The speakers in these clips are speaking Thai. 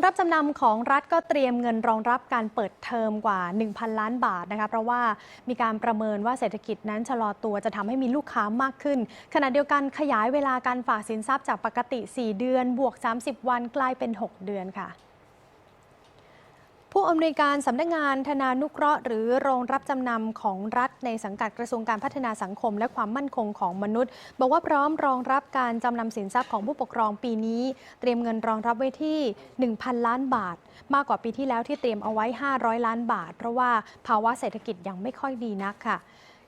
รงรับจำนำของรัฐก็เตรียมเงินรองรับการเปิดเทอมกว่า 1,000 ล้านบาทนะคะเพราะว่ามีการประเมินว่าเศรษฐกิจนั้นชะลอตัวจะทำให้มีลูกค้ามากขึ้น ขณะเดียวกันขยายเวลาการฝากสินทรัพย์จากปกติ 4 เดือน บวก 30 วันกลายเป็น 6 เดือนค่ะ ผู้อำนวยการสำนักงานธนานุเคราะห์หรือโรงรับจำนำของรัฐในสังกัดกระทรวงการพัฒนาสังคมและความมั่นคงของมนุษย์ บอกว่าพร้อมรองรับการจำนำสินทรัพย์ของผู้ปกครองปีนี้ เตรียมเงินรองรับไว้ที่ 1,000 ล้านบาท มากกว่าปีที่แล้วที่เตรียมเอาไว้ 500 ล้านบาท เพราะว่าภาวะเศรษฐกิจยังไม่ค่อยดีนักค่ะ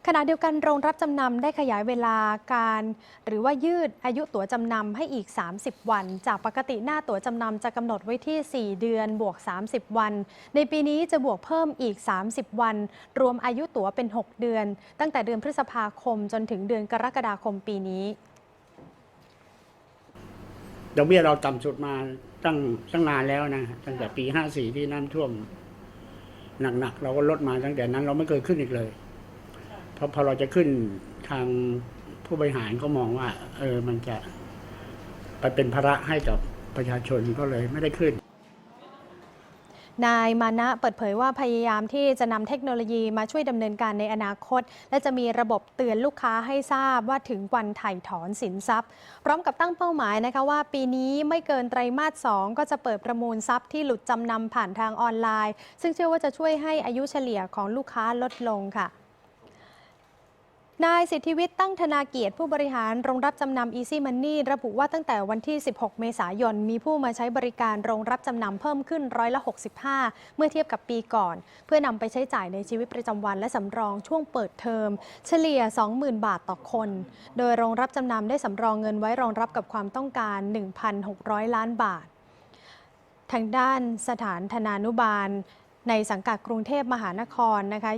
ขณะเดียวกันโรงรับจำนำได้ขยายเวลาการ หรือว่ายืดอายุตั๋วจำนำให้อีก 30 วัน จากปกติหน้าตั๋วจำนำจะกำหนดไว้ที่ 4 เดือนบวก 30 วัน ในปีนี้จะบวกเพิ่มอีก 30 วัน รวมอายุตั๋วเป็น 6 เดือน ตั้งแต่เดือนพฤษภาคมจนถึงเดือนกรกฎาคมปีนี้ดอกเบี้ยเราต่ำสุดมาตั้งตั้งนานแล้วนะตั้งแต่ปีห้าสี่ที่น้ำท่วมหนักๆเราก็ลดมาตั้งแต่นั้นเราไม่เคยขึ้นอีกเลย ราะพอเราจะขึ้นทางผู้บริหารก็มองว่า เออมันจะไปเป็นภาระให้กับประชาชนก็เลยไม่ได้ขึ้นนายมานะเปิดเผยว่าพยายามที่จะนำเทคโนโลยีมาช่วยดำเนินการในอนาคต และจะมีระบบเตือนลูกค้าให้ทราบว่าถึงวันถ่ายถอนสินทรัพย์ พร้อมกับตั้งเป้าหมายนะคะว่า ปีนี้ไม่เกินไตรมาส 2 ก็จะเปิดประมูลทรัพย์ที่หลุดจำนำผ่านทางออนไลน์ ซึ่งเชื่อว่าจะช่วยให้อายุเฉลี่ยของลูกค้าลดลงค่ะ นายสิทธิวิทย์ตั้งธนาเกียรติผู้บริหารโรงรับจำนำ Easy Money ระบุว่าตั้งแต่วันที่ 16 เมษายน มีผู้มาใช้บริการโรงรับจำนำเพิ่มขึ้นร้อยละ 65 เมื่อเทียบกับปีก่อน เพื่อนำไปใช้จ่ายในชีวิตประจำวันและสำรองช่วงเปิดเทอม เฉลี่ย 20,000 บาทต่อคน โดยโรงรับจำนำได้สำรองเงินไว้รองรับกับความต้องการ 1,600 ล้านบาท ทางด้านสถานธนานุบาล ในสังกัดกรุงเทพมหานครนะคะ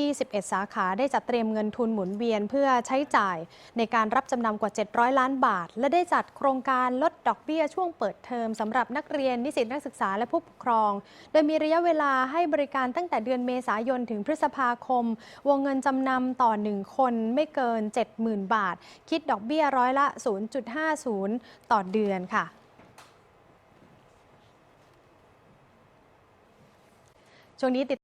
21 สาขาได้จัดเตรียมเงินทุนหมุนเวียนเพื่อใช้จ่ายในการรับจำนำกว่า 700 ล้านบาท และได้จัดโครงการลดดอกเบี้ยช่วงเปิดเทอมสำหรับนักเรียนนิสิตนักศึกษาและผู้ปกครอง โดยมีระยะเวลาให้บริการตั้งแต่เดือนเมษายนถึงพฤษภาคม วงเงินจำนำต่อ 1 คนไม่เกิน 70,000 บาท คิดดอกเบี้ยร้อยละ 0.50 ต่อเดือนค่ะ ช่วงนี้ติด